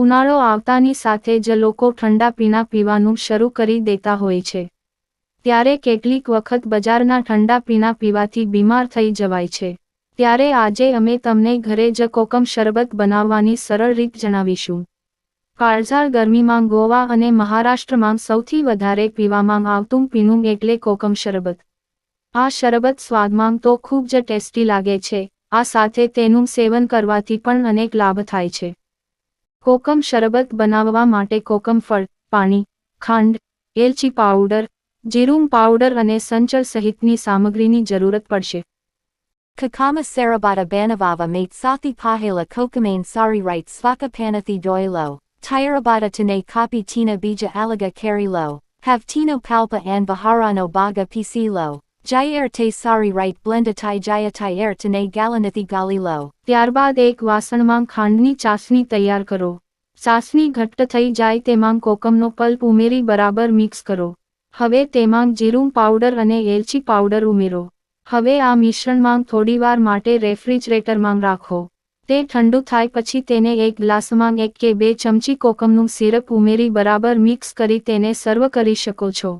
ઉનાળો આવતાની સાથે જ લોકો ઠંડા પીણા પીવાનું શરૂ કરી દેતા હોય છે. ત્યારે કેટલીક વખત બજારના ઠંડા પીણા પીવાથી બીમાર થઈ જવાય છે. ત્યારે આજે અમે તમને ઘરે જ કોકમ શરબત બનાવવાની સરળ રીત જણાવીશું. કાળઝાળ ગરમીમાં ગોવા અને મહારાષ્ટ્રમાં સૌથી વધારે પીવામાં આવતું પીણું એટલે કોકમ શરબત. આ શરબત સ્વાદમાં તો ખૂબ જ ટેસ્ટી લાગે છે, આ સાથે તેનું સેવન કરવાથી પણ અનેક લાભ થાય છે. કોકમ શરબત બનાવવા માટે કોકમ ફળ પાણી ખાંડ એલચી પાવડર જીરું પાવડર અને સંચળ સહિતની સામગ્રીની જરૂરત પડશે Kakama Sarabata Banavava made Sathi Pahela Kokamane Sari right Svaka Panathi Doilo, Tyrabata Tane Kapi Tina Bija Alaga Karilo, Have Tino Palpa and Baharano Baga Pisilo, સારી Te Sari right Blenda Tai Jaya Tyer Tane Galanathi Galilo. ત્યારબાદ એક વાસણમાં ખાંડની ચાસણી તૈયાર કરો ચાસણી ઘટ્ટ થઈ જાય તેમાં કોકમનો પલ્પ ઉમેરી બરાબર મિક્સ કરો હવે તેમાં જીરું પાવડર અને એલચી પાવડર ઉમેરો હવે આ મિશ્રણમાં થોડીવાર માટે રેફ્રિજરેટરમાં રાખો તે ઠંડુ થાય પછી તેને એક ગ્લાસમાં એક કે બે ચમચી કોકમનું સિરપ ઉમેરી બરાબર મિક્સ કરી તેને સર્વ કરી શકો છો